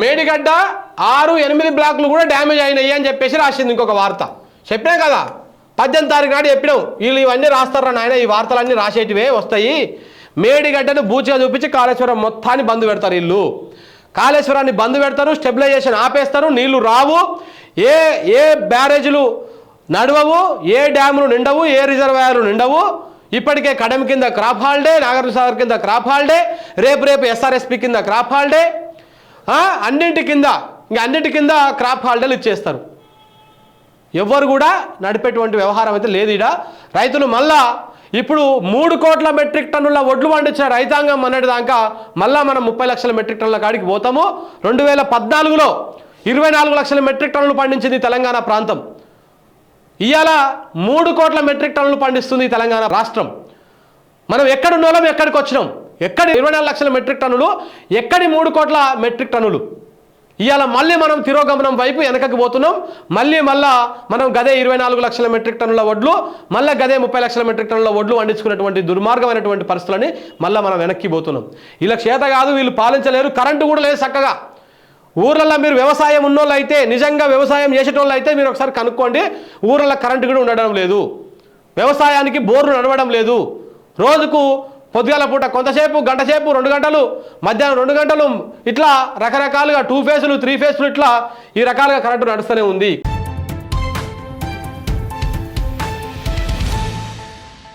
మేడిగడ్డ ఆరు ఎనిమిది బ్లాక్లు కూడా డ్యామేజ్ అయినాయి అని చెప్పేసి రాసింది ఇంకొక వార్త. చెప్పినాం కదా? పద్దెనిమిది తారీఖు నాడు చెప్పినాం. వీళ్ళు ఇవన్నీ రాస్తారా నాయన? ఈ వార్తలన్నీ రాసేటివే వస్తాయి. మేడిగడ్డను బూచిగా చూపించి కాళేశ్వరం మొత్తాన్ని బంద్ పెడతారు వీళ్ళు. కాళేశ్వరాన్ని బంద్ పెడతారు స్టెబిలైజేషన్ ఆపేస్తారు నీళ్ళు రావు. ఏ ఏ బ్యారేజీలు నడవవు ఏ డ్యాములు నిండవు ఏ రిజర్వాయర్లు నిండవు. ఇప్పటికే కడెం కింద క్రాప్ హాలిడే నాగార్జునసాగర్ కింద క్రాప్ హాలిడే రేపు రేపు ఎస్ఆర్ఎస్పి కింద క్రాప్ హాలిడే. అన్నింటి కింద ఇంకా అన్నింటి కింద క్రాప్ హాల్డర్లు ఇచ్చేస్తారు. ఎవ్వరు కూడా నడిపేటువంటి వ్యవహారం అయితే లేదు ఇడ రైతులు మళ్ళా ఇప్పుడు మూడు కోట్ల మెట్రిక్ టన్నుల ఒడ్లు పండించిన రైతాంగం అన్నటి దాకా మళ్ళా మనం ముప్పై లక్షల మెట్రిక్ టన్నుల కాడికి పోతాము. రెండు వేల పద్నాలుగులో ఇరవై నాలుగు లక్షల మెట్రిక్ టన్నులు పండించింది తెలంగాణ ప్రాంతం. ఇవాళ మూడు కోట్ల మెట్రిక్ టన్నులు పండిస్తుంది తెలంగాణ రాష్ట్రం. మనం ఎక్కడున్నోళ్ళం ఎక్కడికి వచ్చినాం? ఎక్కడి ఇరవై నాలుగు లక్షల మెట్రిక్ టన్నులు ఎక్కడి మూడు కోట్ల మెట్రిక్ టన్నులు? ఇవాళ మళ్ళీ మనం తిరోగమనం వైపు వెనకకి పోతున్నాం. మళ్ళీ మళ్ళా మనం గదే ఇరవై నాలుగు లక్షల మెట్రిక్ టన్నుల వడ్లు మళ్ళీ గదే ముప్పై లక్షల మెట్రిక్ టన్నుల వడ్లు వండించుకున్నటువంటి దుర్మార్గమైనటువంటి పరిస్థితులని మళ్ళీ మనం వెనక్కి పోతున్నాం. వీళ్ళ చేత కాదు వీళ్ళు పాలించలేరు కరెంటు కూడా లేదు చక్కగా. ఊర్లలో మీరు వ్యవసాయం ఉన్నోళ్ళు అయితే నిజంగా వ్యవసాయం చేసేటోళ్ళు అయితే మీరు ఒకసారి కనుక్కోండి ఊర్లలో కరెంటు కూడా ఉండడం లేదు. వ్యవసాయానికి బోర్లు నడవడం లేదు. రోజుకు పొద్దుగాల పూట కొంతసేపు గంట సేపు రెండు గంటలు మధ్యాహ్నం రెండు గంటలు ఇట్లా రకరకాలుగా టూ ఫేసులు త్రీ ఫేసులు ఇట్లా ఈ రకాలుగా కరెంటు నడుస్తూనే ఉంది.